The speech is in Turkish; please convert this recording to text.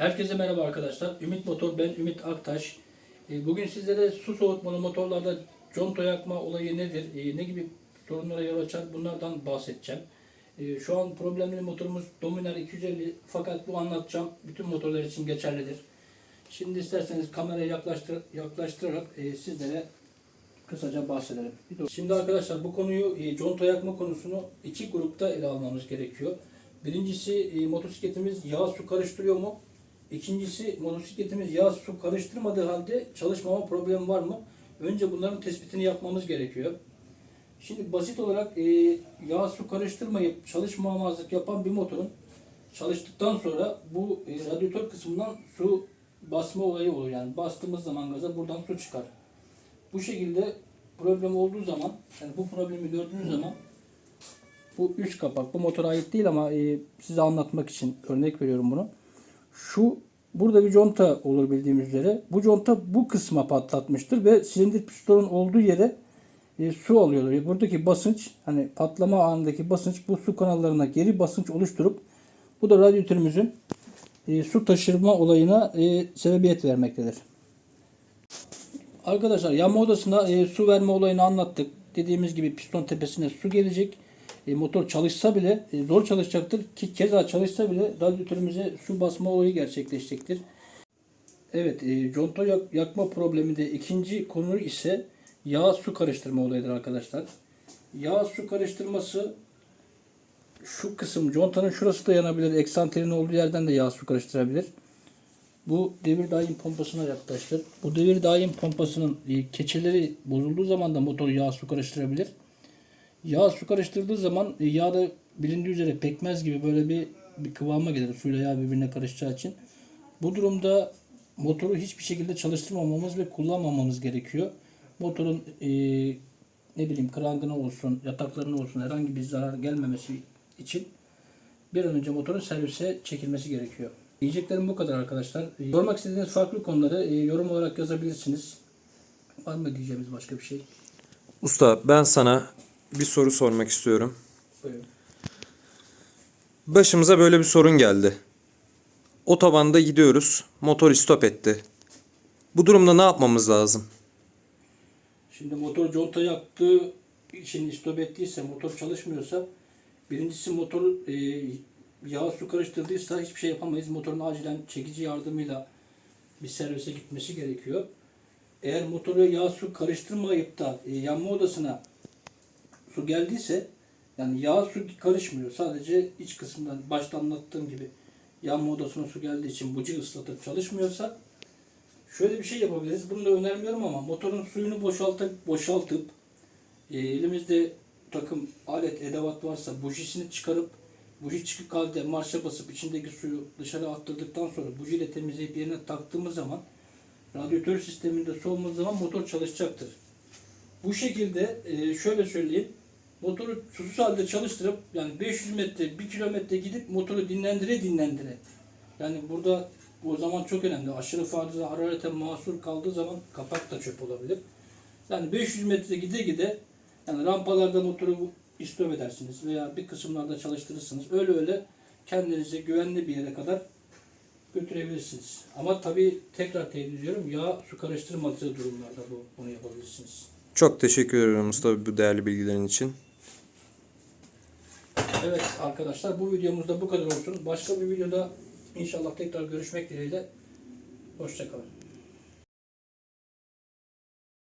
Herkese merhaba arkadaşlar. Ümit Motor, ben Ümit Aktaş. Ee, Bugün sizlere su soğutmalı motorlarda conta yakma olayı nedir, ee, ne gibi sorunlara yol açar bunlardan bahsedeceğim. Ee, Şu an problemli motorumuz Dominar 250 fakat bu anlatacağım bütün motorlar için geçerlidir. Şimdi isterseniz kamerayı yaklaştır, yaklaştırarak e, sizlere kısaca bahsedelim. Şimdi arkadaşlar bu konuyu e, conta yakma konusunu iki grupta ele almamız gerekiyor. Birincisi e, motosikletimiz yağ su karıştırıyor mu? İkincisi motosikletimiz yağ su karıştırmadığı halde çalışmama problemi var mı? Önce bunların tespitini yapmamız gerekiyor. Şimdi basit olarak e, yağ su karıştırmayıp çalışmamazlık yapan bir motorun çalıştıktan sonra bu e, radyatör kısmından su basma olayı olur. Yani bastığımız zaman gaza buradan su çıkar. Bu şekilde problem olduğu zaman, yani bu problemi gördüğünüz zaman bu üst kapak, bu motora ait değil ama e, size anlatmak için örnek veriyorum bunu. Şu burada bir conta olur bildiğimiz üzere. Bu conta bu kısma patlatmıştır ve silindir pistonun olduğu yere e, su alıyordur. E, Buradaki basınç hani patlama anındaki basınç bu su kanallarına geri basınç oluşturup bu da radyatörümüzün e, su taşırma olayına e, sebebiyet vermektedir. Arkadaşlar yanma odasına e, su verme olayını anlattık. Dediğimiz gibi piston tepesine su gelecek. E, motor çalışsa bile e, zor çalışacaktır ki keza çalışsa bile radyatörümüze su basma olayı gerçekleşecektir. Evet, e, conta yak- yakma probleminde ikinci konu ise yağ su karıştırma olayıdır arkadaşlar. Yağ su karıştırması şu kısım contanın şurası da yanabilir. Eksanterin olduğu yerden de yağ su karıştırabilir. Bu devir daim pompasına yaklaştır. Bu devir daim pompasının e, keçeleri bozulduğu zaman da motor yağ su karıştırabilir. Yağ su karıştırdığı zaman e, yağ da bilindiği üzere pekmez gibi böyle bir, bir kıvama gelir suyla yağ birbirine karışacağı için. Bu durumda motoru hiçbir şekilde çalıştırmamamız ve kullanmamamız gerekiyor. Motorun e, ne bileyim krangına olsun, yataklarına olsun herhangi bir zarar gelmemesi için bir an önce motorun servise çekilmesi gerekiyor. Diyeceklerim bu kadar arkadaşlar. E, Sormak istediğiniz farklı konuları e, yorum olarak yazabilirsiniz. Var mı diyeceğimiz başka bir şey? Usta ben sana bir soru sormak istiyorum. Buyurun. Başımıza böyle bir sorun geldi. Otobanda gidiyoruz. Motor stop etti. Bu durumda ne yapmamız lazım? Şimdi motor conta yaktığı için istop ettiyse, motor çalışmıyorsa birincisi motor e, yağ su karıştırdıysa hiçbir şey yapamayız. Motorun acilen çekici yardımıyla bir servise gitmesi gerekiyor. Eğer motoru yağ su karıştırmayıp da e, yanma odasına su geldiyse yani yağ su karışmıyor. Sadece iç kısımdan başta anlattığım gibi yanma odasına su geldiği için buji ıslatıp çalışmıyorsa Şöyle bir şey yapabiliriz. Bunu da önermiyorum ama motorun suyunu boşaltıp boşaltıp e, elimizde takım alet edevat varsa bujisini çıkarıp buji çıkık halde marşa basıp içindeki suyu dışarı attırdıktan sonra bujiyle temizleyip yerine taktığımız zaman radyatör sisteminde su olmadığı zaman motor çalışacaktır. Bu şekilde e, şöyle söyleyeyim. Motoru susuz halde çalıştırıp yani 500 metre 1 kilometre gidip motoru dinlendire dinlendire yani burada o zaman çok önemli. Aşırı fazla hararete mahsur kaldığı zaman kapak da çöp olabilir. Yani 500 metre gide gide yani rampalarda motoru istop edersiniz veya bir kısımlarda çalıştırırsınız. Öyle öyle kendinizi güvenli bir yere kadar götürebilirsiniz. Ama tabii tekrar teyit ediyorum yağ su karıştırmadığı durumlarda bu bunu yapabilirsiniz. Çok teşekkür ederim Mustafa bu değerli bilgilerin için. Evet arkadaşlar bu videomuzda bu kadar olsun. Başka bir videoda inşallah tekrar görüşmek dileğiyle. Hoşçakalın.